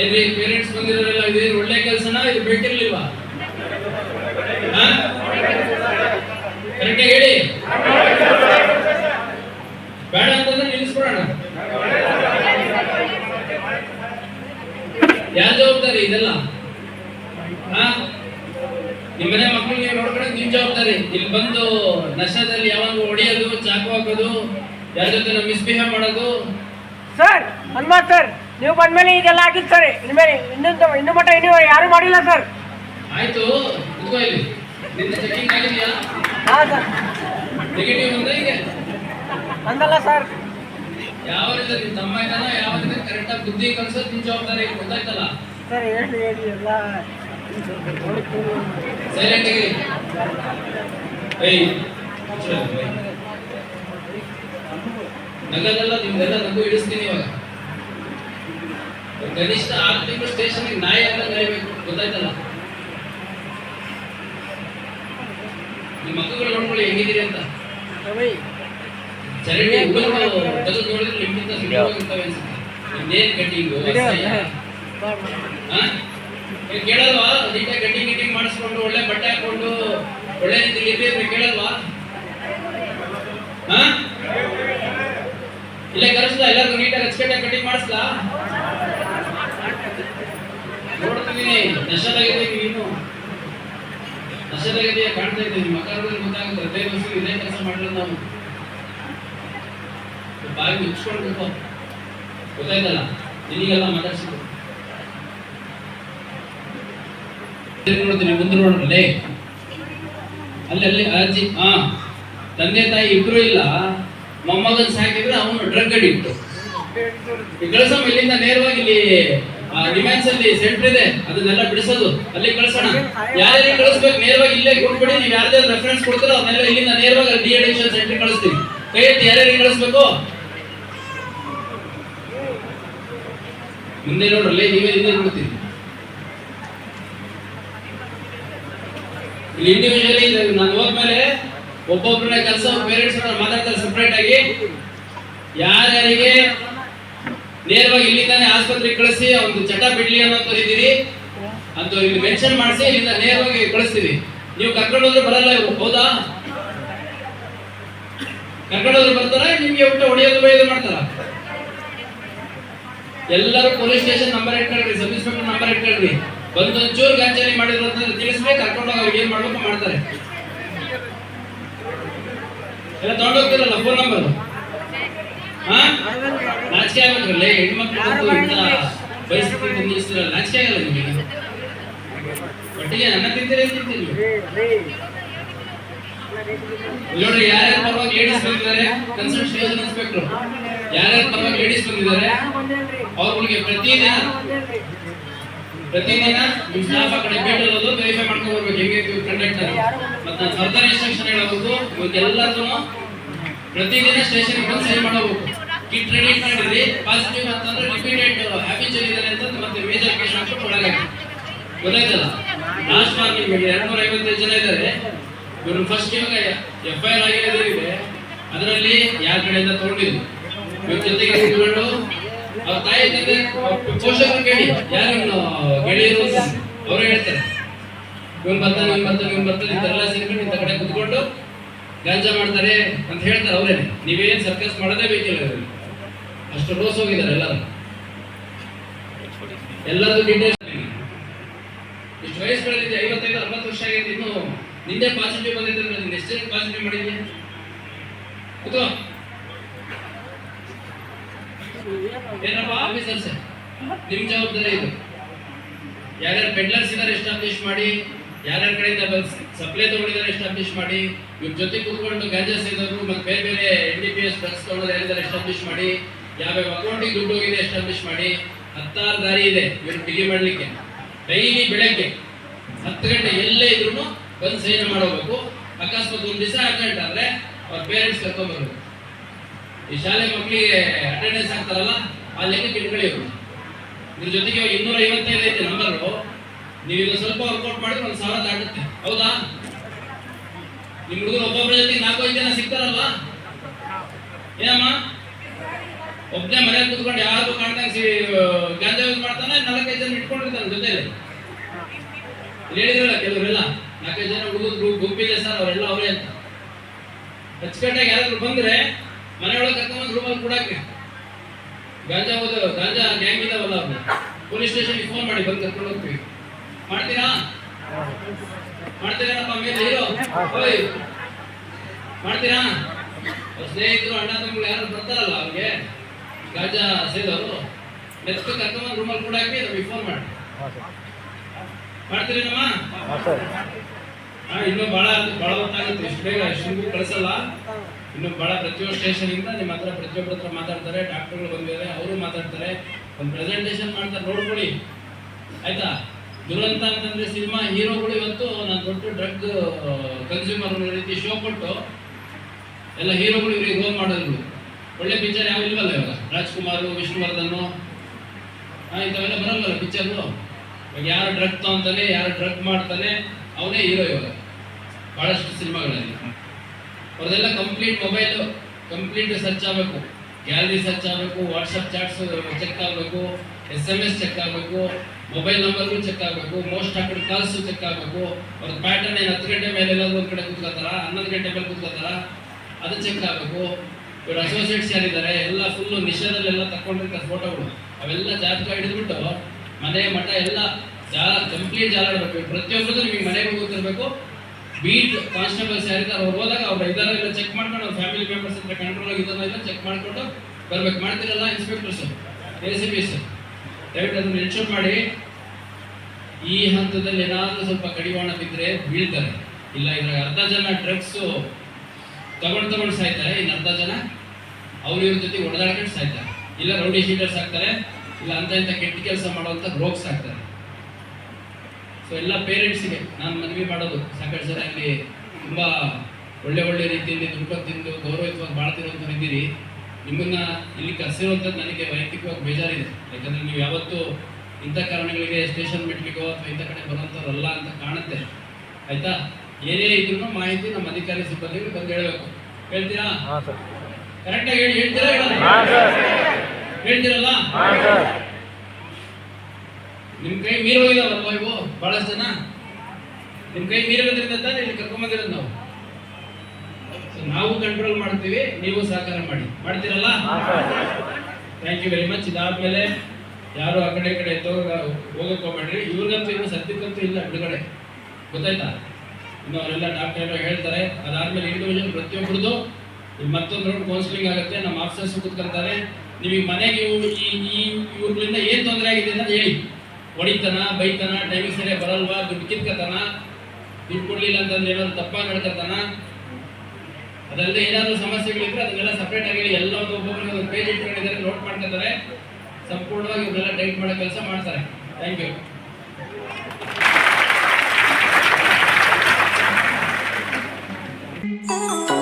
ಏನ್ರಿ ಪೇರೆಂಟ್ಸ್ ಬಂದಿರೋರೆಲ್ಲ ಇದೇನು ಒಳ್ಳೆ ಕೆಲಸನ ಇದು ಬೇಕಿರ್ಲಿಲ್ವಾ ಕರೆಕ್ಟ್ ಹೇಳಿ. ಬೇಡ ಅಂತಂದ್ರೆ ನಿಲ್ಲಿಸ್ಬಿಡೋಣ. ಯಾವ ಜವಾಬ್ದಾರಿ ಇದೆಲ್ಲ? ಹಾ? ನಿಮ್ಮನೆ ಮಕ್ಕಳು ನೀವು ನೋಡ್ಕೊಳ್ಳೋದು ನಿಮ್ ಜವಾಬ್ದಾರಿ. ಇಲ್ಲಿ ಬಂದು ನಶದಲ್ಲಿ ಯಾವಾಗ ಹೊಡೆಯೋದು, ಚಾಕು ಹಾಕೋದು, ಯಾರ ಜೊತೆ ಮಿಸ್ಬಿಹೇವ್ ಮಾಡೋದು? ಸರ್ ಹನುಮಾನ್ ಸರ್ ನೀವು ಬಂದ್ಮೇಲೆ ಇದೆಲ್ಲ ಆಗಿತ್ತು ಸರ್. ಇನ್ಮೇಲೆ ಇನ್ನೊಂದು ಇನ್ನು ಮಟ್ಟ ಇನ್ನೂ ಯಾರು ಮಾಡಿಲ್ಲ ಸರ್ ಆಯ್ತು ಹಾಂ ಸರ್ ಅಂದಲ್ಲ ಸರ್ ಯಾವ ರೀತಿ ನಿಮ್ ತಮ್ಮ ಇದ್ದಾನ ಯಾವ ರೀತಿ ಕರೆಕ್ಟ್ ಬುದ್ಧಿ ಕಲ್ಸೋದು ನಿಮ್ ಜವಾಬ್ದಾರಿ ಗೊತ್ತಾಯ್ತಲ್ಲ? ಸರ್ ಹೇಳಿ ಹೇಳಿ ಎಲ್ಲ. ಸೈಲೆಂಟ್ ಆಗಿರಿ ಏಯ್ ನಗದೆಲ್ಲ ನಿಮ್ದೆಲ್ಲ ನಗು ಇಡಿಸ್ತೀನಿ ಇವಾಗ. ಕನಿಷ್ಠ ಆರು ತಿಂಗಳು ಸ್ಟೇಷನ್ಗೆ ನಾಯಿ ಅಂತ ಕರಿಬೇಕು. ಗೊತ್ತಾಯ್ತಲ್ಲ? ನಿಮ್ಮ ಮಕ್ಕಳು ನೋಡ್ಕೊಳ್ಳಿ ಹೆಂಗಿದ್ದೀರಿ ಅಂತ? ಚರಂಡಿ ತೆಗೆದು ನೋಡಿದ್ರೆ ನಿಮ್ಗಿಂತ ಸುಲಭವಾಗಿರ್ತವೆ ಅನ್ಸುತ್ತೆ. ಇನ್ನೇನು ಕಟ್ಟಿಂಗು ಕೇಳಲ್ವಾ? ನೀಟಾಗಿ ಕಟ್ಟಿಂಗ್ ಕಟ್ಟಿಂಗ್ ಮಾಡಿಸ್ಕೊಂಡು ಒಳ್ಳೆ ಬಟ್ಟೆ ಹಾಕೊಂಡು ಒಳ್ಳೆ ರೀತಿಲಿ ಇರ್ಬೇಕು ಕೇಳಲ್ವಾ? ಹಾ? ಇಲ್ಲೇ ಕರೆಸ್ಲಾ? ಎಲ್ಲರಿಗೂ ನೀಟಾಗಿ ಅಚ್ಚುಕಟ್ಟಾಗಿ ಕಟ್ಟಿಂಗ್ ಮಾಡಿಸ್ಲಾ? ನೋಡ್ತೀನಿ ನಶದಾಗಿದ್ದೀವಿ ನೀನು ನಶದಾಗಿದೆಯಾ ಕಾಣ್ತಾ ಇದ್ದೀನಿ ಮಕ್ಕಳಿಗೆ ಗೊತ್ತಾಗುತ್ತೆ ಹೃದಯ ಇದೇ ಕೆಲಸ ಮಾಡಲ್ಲ ನಾವು. ಬಾಯಿ ಮುಚ್ಕೊಳ್ಬೇಕು. ಗೊತ್ತಾಯ್ತಲ್ಲ? ನಿನಗೆಲ್ಲ ಮಾತಾಡ್ಸಿದ್ರು ನೋಡ್ತೀನಿ, ಮುಂದೆ ನೋಡ್ರಲ್ಲೇ ಅಲ್ಲಿ ಅಲ್ಲಿ, ಅಜ್ಜಿ ಹಾ ತಂದೆ ತಾಯಿ ಇಬ್ರು ಇಲ್ಲ. ಮೊಮ್ಮಗನ್ ಸಾಕಿದ್ರೆ ಅವನು ಡ್ರಗ್ ಅಡಿಕ್ಟ್ ಈ ಕೆಲಸ ಇಲ್ಲಿಂದ ನೇರವಾಗಿ ಇಲ್ಲಿ ಡಿಮ್ಯಾನ್ಸ್ ಅಲ್ಲಿ ಸೆಂಟರ್ ಇದೆ ಅದನ್ನೆಲ್ಲ ಬಿಡಿಸೋದು. ಅಲ್ಲಿ ಕಳಿಸೋಣ. ಯಾರ್ಯಾರಿಗೆ ಕಳಿಸ್ಬೇಕು ನೇರವಾಗಿ ಇಲ್ಲೇ ಕೊಟ್ಬಿಡಿ ನೀವು ಯಾರ್ದೇ ರೆಫರೆನ್ಸ್ ಕೊಡ್ತೀರೋ ಅದನ್ನೆಲ್ಲ ಇಲ್ಲಿಂದ ನೇರವಾಗಿ ಡಿ ಅಡಿಕ್ಷನ್ ಸೆಂಟರ್ ಕಳಿಸ್ತೀವಿ. ಕೈ ಎತ್ತಿ ಯಾರ್ಯಾರಿಗೆ ಕಳಿಸ್ಬೇಕು? ಮುಂದೆ ನೋಡ್ರಲ್ಲಿ ನೀವೇ ಹಿಂದೆ ನೋಡ್ತೀವಿ ಇಲ್ಲಿ ಇಂಡಿವಿಜುವಲಿ ನಾನು ಹೋದ್ಮೇಲೆ ಒಬ್ಬೊಬ್ಬರನ್ನ ಕೆಲಸ ಪೇರೆಂಟ್ಸ್ ಮಾತಾಡ್ತಾರೆ ಸಪ್ರೇಟ್ ಆಗಿ. ಯಾರ್ಯಾರಿಗೆ ನೇರವಾಗಿ ಇಲ್ಲಿಂದಾನೆ ಆಸ್ಪತ್ರೆಗೆ ಕಳಿಸಿ, ಒಂದು ಚಟ ಬಿಡ್ಲಿ ಅನ್ನೋ ಕರೀತೀರಿ. ಅಂತ ಇಲ್ಲಿ ಮೆನ್ಷನ್ ಮಾಡಿಸಿ, ಇಲ್ಲಿಂದ ನೇರವಾಗಿ ಕಳಿಸ್ತೀವಿ ನೀವು ಕರ್ಕೊಂಡು ಹೋದ್ರೆ ಬರಲ್ಲ ಇವರು, ಹೌದಾ? ಕರ್ಕೊಂಡು ಹೋದ್ರೆ ಬರ್ತಾರ, ನಿಮ್ಗೆ ಊಟ ಹೊಡೆಯೋದು ಬೈದು ಮಾಡ್ತಾರ. ಎಲ್ಲರೂ ಪೊಲೀಸ್ ಸ್ಟೇಷನ್ ನಂಬರ್ ಇಟ್ಕೊಳ್ರಿ ಸಬ್ ಇನ್ಸ್ಪೆಕ್ಟರ್ ನಂಬರ್ ಇಟ್ಕೊಳ್ರಿ ಬಂದು ಒಂಚೂರು ಗಾಂಚಾರಿ ಮಾಡಿದ್ರು ಅಂತ ತಿಳಿಸ್ಬೇಕು, ಕರ್ಕೊಂಡು ಹೋಗಿ ಏನ್ ಮಾಡ್ಬೇಕು ಮಾಡ್ತಾರೆ. ಎಲ್ಲ ತಗೊಂಡೋಗ್ತಿರಲ್ಲ ಫೋನ್ ನಂಬರ್ ನಾಚಿಕೆ ಆಗಲ್ಲ ಹೆಣ್ಮಕ್ಳು ಬಂದು ಇಂಥ ಪರಿಸ್ಥಿತಿ ಬಂದಿಸ್ತಿರಲ್ಲ ನಾಚಿಕೆ ಆಗಲ್ಲ ನಿಮಗೆ. ಒಟ್ಟಿಗೆ ಅನ್ನ ತಿಂತೀರಿ ನೋಡ್ರಿ ಯಾರ್ಯಾರ ಪರವಾಗಿ ಲೇಡೀಸ್ ಬಂದಿದ್ದಾರೆ ಕನ್ಸಲ್ಟ್ ಸ್ಟೇಷನ್ ಇನ್ಸ್ಪೆಕ್ಟರ್ ಯಾರ್ಯಾರ ಪರವಾಗಿ ಲೇಡೀಸ್ ಬಂದಿದ್ದಾರೆ ಅವ್ರಿಗೆ ಪ್ರತಿದಿನ ಪ್ರತಿದಿನ ವಿಜ್ಞಾಪ ಕಡೆ ಭೇಟಿ ಇರೋದು ವೆರಿಫೈ ಮಾಡ್ಕೊಂಡು ಬರ್ಬೇಕು ಹೆಂಗೆ ಕಂಡಕ್ಟ್ ಮತ್ತೆ ಫರ್ದರ್ ಇನ್ಸ್ಟ್ರಕ್ಷನ್ ಹೇಳಬೇಕು ಇವತ್ತೆಲ್ಲದೂ ಪ್ರತಿದಿನ ಸ್ಟೇಷನ್ ಬಂದು ಸಹಿ ಮಾಡಬೇಕು ಕಿಟ್ ರೆಡಿ ಮಾಡಿದ್ರಿ ಪಾಸಿಟಿವ್ ಅಂತಂದ್ರೆ ರಿಪೀಟೆಡ್ ಹ್ಯಾಬಿಚುವಲ್ ಇದ್ದಾರೆ ಅಂತ ಮತ್ತೆ ಮೇಜರ್ ಕೇಸ್ ಹಾಕ್ಬಿಟ್ಟು ಒಳಗೆ ಗೊತ್ತಾಯ್ತಲ್ಲ? ಲಾಸ್ಟ್ ಮಾರ್ಕ್ ಎರಡು ನೂರ ಐವತ್ತೈದು ಜನ ಇದ್ದಾರೆ. ಇವರು ಫಸ್ಟ್ ಇವಾಗ ಎಫ್ ಐ ಆರ್ ಆಗಿರೋದಿದೆ ಅದರಲ್ಲಿ ಯಾರ ಕಡೆಯಿಂದ ತಗೊಂಡಿದ್ದು? ಇವ್ರ ಜೊತೆಗೆ ಇಟ್ಕೊಂಡು ಅವ್ರ ತಾಯಿ ಜೊತೆ ಪೋಷಕರು ಕೇಳಿ, ಯಾರು ಗೆಳೆಯರು ಅವ್ರು ಹೇಳ್ತಾರೆ. ಇವ್ನು ಬರ್ತಾನೆ ಇವ್ನು ಬರ್ತಾನೆ ಇವ್ನು ಬರ್ತಾನೆ ಇಂಥೆಲ್ಲ ಸೇರ್ಕೊಂಡು ಇಂಥ ಕಡೆ ಕುತ್ಕೊಂಡು ಗಾಂಜಾ ಮಾಡ್ತಾರೆ ಅಂತ ಹೇಳ್ತಾರೆ ಅವರೇ ನೀವೇನ್ ಸರ್ಕಸ್ ಮಾಡೋದೇ ಬೇಕಿಲ್ಲ ಅಷ್ಟು ಕ್ಲೋಸ್ ಹೋಗಿದ್ದಾರೆ ಎಲ್ಲರೂ ಎಲ್ಲರದು ಡೀಟೇಲ್ಸ್ ಇಷ್ಟು ವಯಸ್ಸುಗಳಲ್ಲಿ ಐವತ್ತೈದು, ಅರವತ್ತು ವರ್ಷ ಆಗಿದೆ ಇನ್ನು ನಿಂದೆ ಪಾಸಿಟಿವ್ ಬಂದಿದೆ ಅಂದ್ರೆ ನೀನು ಎಷ್ಟು ಪಾಸಿಟಿವ್ ಮಾಡಿದ್ರೆ ಅಥವಾ ಏನಪ್ಪ ಆಫೀಸರ್ಸ್ ನಿಮ್ ಜವಾಬ್ದಾರಿ ಇದು. ಯಾರ್ಯಾರು ಪೆಡ್ಲರ್ಸ್ ಇದಾರೆ ಎಸ್ಟಾಬ್ಲಿಷ್ ಮಾಡಿ. ಯಾರ್ಯಾರ ಕಡೆಯಿಂದ ಸಪ್ಲೈ ತಗೊಂಡಿದ್ದಾರೆ ಎಸ್ಟಾಬ್ಲಿಷ್ ಮಾಡಿ. ಇವ್ರ ಜೊತೆ ಕೂತ್ಕೊಂಡು ಗಾಂಜಾ ಸೇದೋರು ಮತ್ತೆ ಬೇರೆ ಬೇರೆ N D P S drugs ತಗೊಂಡು ಯಾರಿದ್ದಾರೆ ಎಸ್ಟಾಬ್ಲಿಷ್ ಮಾಡಿ. ಯಾವ್ಯಾವ ಅಕೌಂಟಿಗೆ ದುಡ್ಡು ಹೋಗಿದೆ ಎಸ್ಟಾಬ್ಲಿಷ್ ಮಾಡಿ ಹತ್ತಾರು ದಾರಿ ಇದೆ, ಇವ್ರು ಬಿಗಿ ಮಾಡಲಿಕ್ಕೆ. ಡೈಲಿ ಬೆಳಗ್ಗೆ ಹತ್ತು ಗಂಟೆ ಎಲ್ಲೇ ಇದ್ರು ಬಂದು ಸೈನ್ ಮಾಡಬೇಕು ಅಕಸ್ಮಾತ್ ಒಂದು ದಿವಸ ಅರ್ಜೆಂಟ್ ಆದ್ರೆ ಅವ್ರ ಪೇರೆಂಟ್ಸ್ ಕರ್ಕೊಂಡ್ಬರ್ಬೇಕು ಈ ಶಾಲೆ ಮಕ್ಕಳಿಗೆ ಅಟೆಂಡೆನ್ಸ್ ಆಗ್ತಾರಲ್ಲ ಆ ಲೆಕ್ಕಕ್ಕೆ ಇಟ್ಕೊಳ್ಳಿ ಇದ್ರ ಜೊತೆಗೆ ಇನ್ನೂರ ಐವತ್ತೈದು ಐತೆ ನಂಬರು ನೀವು ಇದು ಸ್ವಲ್ಪ ವರ್ಕೌಟ್ ಮಾಡಿದ್ರೆ ಒಂದು ಸಾವಿರ ದಾಟುತ್ತೆ. ಹೌದಾ? ನಿಮ್ಮ ಹುಡುಗರು ಒಬ್ಬೊಬ್ಬರ ಜೊತೆಗೆ ನಾಲ್ಕು ಐದು ಜನ ಸಿಗ್ತಾರಲ್ವಾ? ಏನಮ್ಮ? ಒಬ್ಬನೇ ಮನೇಲಿ ಕುತ್ಕೊಂಡು ಯಾರು ಸಿ ಗಾಂಜಾ ಯೂಸ್ ಮಾಡ್ತಾನೆ, ನಾಲ್ಕೈದು ಜನ ಜೊತೆಲಿ. ಇಲ್ಲಿ ಹೇಳಿದ್ರಲ್ಲ ಕೆಲವರೆಲ್ಲ, ನಾಲ್ಕೈದು ಜನ ಹುಡುಗರು ಗುಂಪಿದೆ ಸರ್, ಅವರೆಲ್ಲ ಅವರೇ ಅಂತ. ಅಚ್ಚುಕಟ್ಟಾಗಿ ಯಾರಾದ್ರೂ ಬಂದ್ರೆ ಮನೆಯೊಳಗೆ ಕರ್ಕೊಂಡ್ಬಂದು ರೂಮಲ್ಲಿ ಕೊಡಕ್ಕೆ. ಗಾಂಜಾ ಹೋದ ಗಾಂಜಾ ಗ್ಯಾಂಗ್ ಇದಾವಲ್ಲ ಅವ್ರು. ಪೊಲೀಸ್ ಸ್ಟೇಷನ್ಗೆ ಫೋನ್ ಮಾಡಿ, ಬಂದು ಕರ್ಕೊಂಡು ಹೋಗ್ತೀವಿ. ಮಾಡ್ತೀರಾ? ಮಾಡ್ತೀರಾ ಓಯ್ ಮಾಡ್ತೀರಾ? ಸ್ನೇಹಿತರು, ಅಣ್ಣ, ತಮ್ಮಗಳು ಯಾರು ಬರ್ತಾರಲ್ಲ ಅವ್ರಿಗೆ? ಗಾಂಜಾ ಸೇದವರು ನೆತ್ತ ಕರ್ಕೊಂಡ್ಬಂದು ರೂಮಲ್ಲಿ ಹಾಕಿ ನಮಗೆ ಫೋನ್ ಮಾಡಿ. ಮಾಡ್ತೀರೇನಮ್ಮ ಹಾ ಇನ್ನೂ ಬಹಳ ಬಹಳ ಹೊತ್ತಾಗುತ್ತೆ ಇಷ್ಟು ಬೇಗ ಇಷ್ಟು ಕಳಿಸಲ್ಲ. ಇನ್ನು ಬಹಳ ಪ್ರತಿಯೊಂದು ಸ್ಟೇಷನ್ ಇಂದ ನಿಮ್ಮ ಹತ್ರ ಪ್ರತಿಯೊಬ್ಬರ ಹತ್ರ ಮಾತಾಡ್ತಾರೆ ಡಾಕ್ಟರ್ಗಳು ಬಂದಿದ್ದಾರೆ ಅವರು ಮಾತಾಡ್ತಾರೆ. ಒಂದು ಪ್ರೆಸೆಂಟೇಷನ್ ಮಾಡ್ತಾರೆ ನೋಡ್ಕೊಳ್ಳಿ. ಆಯ್ತಾ? ದುರಂತ ಅಂತಂದ್ರೆ ಸಿನಿಮಾ ಹೀರೋಗಳು ಇವತ್ತು ನಾನು ದೊಡ್ಡ ಡ್ರಗ್ ಕನ್ಸ್ಯೂಮರ್ ರೀತಿ ಶೋ ಕೊಟ್ಟು ಎಲ್ಲ ಹೀರೋಗಳು ಇವ್ರಿಗೆ ಗೋಲ್ ಮಾಡೋದು ಒಳ್ಳೆ ಪಿಕ್ಚರ್ ಯಾವ ಇಲ್ವಲ್ಲ ಇವಾಗ? ರಾಜ್ಕುಮಾರ್, ವಿಷ್ಣುವರ್ಧನ್. ಇಂಥವೆಲ್ಲ ಬರಲ್ವಲ್ಲ ಪಿಕ್ಚರ್ ಇವಾಗ ಯಾರು ಡ್ರಗ್ ತಗೊಂತಾನೆ, ಯಾರು ಡ್ರಗ್ ಮಾಡ್ತಾನೆ, ಅವನೇ ಹೀರೋ ಇವಾಗ. ಬಹಳಷ್ಟು ಸಿನಿಮಾಗಳಲ್ಲಿ. ಅವ್ರದೆಲ್ಲ ಕಂಪ್ಲೀಟ್ ಮೊಬೈಲ್ ಕಂಪ್ಲೀಟ್ ಸರ್ಚ್ ಆಗಬೇಕು. ಗ್ಯಾಲರಿ ಸರ್ಚ್ ಆಗಬೇಕು ವಾಟ್ಸಪ್ ಚಾಟ್ಸ್ ಚೆಕ್ ಆಗಬೇಕು ಎಸ್ ಎಂ ಎಸ್ ಚೆಕ್ ಆಗಬೇಕು ಮೊಬೈಲ್ ನಂಬರ್ಗೂ ಚೆಕ್ ಆಗಬೇಕು ಮೋಸ್ಟ್ ಹಾಕಿದ ಕಾಲ್ಸ್ ಚೆಕ್ ಆಗಬೇಕು. ಅವ್ರ ಪ್ಯಾಟರ್ನ್ ಏನು ಹತ್ತು ಗಂಟೆ ಮೇಲೆ ಎಲ್ಲಾದ್ರೂ ಒಂದು ಕಡೆ ಕೂತ್ಕೋತಾರ ಹನ್ನೊಂದು ಗಂಟೆ ಮೇಲೆ ಕೂತ್ಕೋತಾರ ಅದು ಚೆಕ್ ಆಗಬೇಕು. ಇವ್ರ ಅಸೋಸಿಯೇಟ್ಸ್ ಯಾರಿದ್ದಾರೆ, ಎಲ್ಲ ಫುಲ್ಲು ಮಿಷನಲ್ಲೆಲ್ಲ ತಕ್ಕೊಂಡಿರ್ತಾರೆ ಫೋಟೋಗಳು ಅವೆಲ್ಲ ಜಾತಕ ಹಿಡಿದ್ಬಿಟ್ಟು ಮನೆ, ಮಠ ಎಲ್ಲ ಜಾ ಕಂಪ್ಲೀಟ್ ಜಾಲಾಡಬೇಕು. ಪ್ರತಿಯೊಬ್ಬರದ್ದು ನಿಮಗೆ ಮನೆಗೆ ಹೋಗುತ್ತಿರಬೇಕು ಬೀಟ್ ಕಾನ್ಸ್ಟೇಬಲ್ಸ್ ಯಾರಿದ್ದಾರೆ, ಅವ್ರು ಹೋದಾಗ ಅವ್ರು ಇದ್ದಾರೆ ಎಲ್ಲ ಚೆಕ್ ಮಾಡ್ಕೊಂಡು ಫ್ಯಾಮಿಲಿ ಮೆಂಬರ್ಸ್ ಹತ್ರ ಕಂಟ್ರೋಲ್ ಆಗಿದ್ದಾರ ಎಲ್ಲ ಚೆಕ್ ಮಾಡಿಕೊಂಡು ಬರ್ಬೇಕು. ಮಾಡ್ತಿರಲ್ಲ ಇನ್ಸ್ಪೆಕ್ಟರ್ಸ್ ಎ ಸಿ ಪಿ ದಯವಿಟ್ಟು ಅದನ್ನು ಎನ್ಶೂರ್ ಮಾಡಿ. ಈ ಹಂತದಲ್ಲಿ ಏನಾದರೂ ಸ್ವಲ್ಪ ಕಡಿವಾಣ ಬಿದ್ದರೆ ಬೀಳ್ತಾರೆ. ಇಲ್ಲ, ಇದ್ರಾಗ ಅರ್ಧ ಜನ ಡ್ರಗ್ಸು ತಗೊಂಡು ತಗೊಂಡು ಸಾಯ್ತಾರೆ ಇನ್ನು ಅರ್ಧ ಜನ. ಅವ್ರ ಇವ್ರ ಜೊತೆ ಹೊಡೆದಾಡ್ಕೊಂಡು ಸಾಯ್ತಾರೆ. ಇಲ್ಲ ರೌಡಿ ಶೀಟರ್ಸ್ ಆಗ್ತಾರೆ ಇಲ್ಲ ಅಂತ ಇಂಥ ಕೆಟ್ಟ ಕೆಲಸ ಮಾಡುವಂಥ ರೋಗ್ಸ್ ಆಗ್ತಾರೆ ಸೊ ಎಲ್ಲ ಪೇರೆಂಟ್ಸಿಗೆ ನಾನು ಮನವಿ ಮಾಡೋದು, ಸಾಕಷ್ಟು ಜನ ಇಲ್ಲಿ ತುಂಬ ಒಳ್ಳೆ ಒಳ್ಳೆ ರೀತಿಯಲ್ಲಿ ದುಡ್ಡು ತಿಂದು ಗೌರವಯುತವಾಗಿ ಬಾಳ್ತಿರೋಂಥವ್ರು ಇದ್ದೀರಿ. ನಿಮ್ಮನ್ನ ಇಲ್ಲಿ ಕರೆಸಿರುವಂಥದ್ದು ನನಗೆ ವೈಯಕ್ತಿಕವಾಗಿ ಬೇಜಾರಿದೆ. ಯಾಕಂದರೆ ನೀವು ಯಾವತ್ತೂ ಇಂಥ ಕಾರಣಗಳಿಗೆ ಸ್ಟೇಷನ್ ಮೆಟ್ಲಿಕ್ಕೋ ಅಥವಾ ಇಂಥ ಕಡೆ ಬರುವಂಥವ್ರಲ್ಲ ಅಂತ ಕಾಣುತ್ತೆ. ಆಯ್ತಾ? ಏನೇ ಇದ್ರೂ ಮಾಹಿತಿ ನಮ್ಮ ಅಧಿಕಾರಿ ಸಿಬ್ಬಂದಿಗಳು ಬಂದು ಹೇಳಬೇಕು. ಹೇಳ್ತೀರಾ? ಕರೆಕ್ಟಾಗಿ ಹೇಳಿ ಹೇಳ್ತೀರಾ ಹೇಳ್ತೀರಲ್ಲ? ನಿಮ್ ಕೈ ಮೀರೋಗಿದಾವಲ್ವಾ ಇವು ಬಹಳಷ್ಟು ಜನ. ನಿಮ್ ಕೈ ಮೀರೋದ್ರಿಂದ ತಾನೇ ಇಲ್ಲಿ ಕರ್ಕೊಂಬಂದಿರೋದು ನಾವು. ನಾವು ಕಂಟ್ರೋಲ್ ಮಾಡ್ತೀವಿ ನೀವು ಸಹಕಾರ ಮಾಡಿ. ಮಾಡ್ತೀರಲ್ಲ? ಥ್ಯಾಂಕ್ ಯು ವೆರಿ ಮಚ್ ಇದಾದ್ಮೇಲೆ ಯಾರು ಆ ಕಡೆ ಈ ಕಡೆ ಹೋಗ್ಬೇಡ್ರಿ. ಇವ್ರಿಗಂತೂ ಇನ್ನೂ ಸದ್ಯಕ್ಕಂತೂ ಇಲ್ಲ ಬಿಡುಗಡೆ. ಗೊತ್ತಾಯ್ತಾ? ಇನ್ನು ಅವರೆಲ್ಲ ಡಾಕ್ಟರ್ ಹೇಳ್ತಾರೆ. ಅದಾದ್ಮೇಲೆ ಇಂಡಿವಿಜುವಲ್ ಪ್ರತಿಯೊಬ್ಬರದ್ದು ಮತ್ತೊಂದು ರೌಂಡ್ ಕೌನ್ಸಿಲಿಂಗ್ ಆಗುತ್ತೆ. ನಮ್ಮ ಆಫೀಸರ್ಸ್ ಕೂತ್ಕೊಳ್ತಾರೆ ನಿಮಗೆ ಮನೆಗೆ ಈ ಈ ಏನ್ ತೊಂದರೆ ಆಗಿದೆ ಅಂತ ಹೇಳಿ. ಹೊಡಿತನ, ಬೈತನ ಟೈಮಿಂಗ್ ಸರಿ ಬರಲ್ವಾ, ದುಡ್ಡು ಕಿತ್ಕತನ, ದುಡ್ಡು ಕೊಡ್ಲಿಲ್ಲ ಅಂತಂದ್ರೆ ಏನಾದ್ರು ತಪ್ಪಾಗಿ ನಡ್ಕತಾನ. ಅದಲ್ಲದೆ ಏನಾದರೂ ಸಮಸ್ಯೆಗಳಿದ್ರೆ ಅದನ್ನೆಲ್ಲ ಸಪ್ರೇಟ್ ಆಗಿ ಎಲ್ಲ ಒಬ್ಬೊಬ್ಬರಿಗೆ ಪೇಜ್ ಇಟ್ಕೊಂಡಿದ್ದಾರೆ ನೋಟ್ ಮಾಡ್ಕೊತಾರೆ. ಸಂಪೂರ್ಣವಾಗಿ ಇವರೆಲ್ಲ ಟೈಟ್ ಮಾಡೋ ಕೆಲಸ ಮಾಡ್ತಾರೆ. Thank you Thank.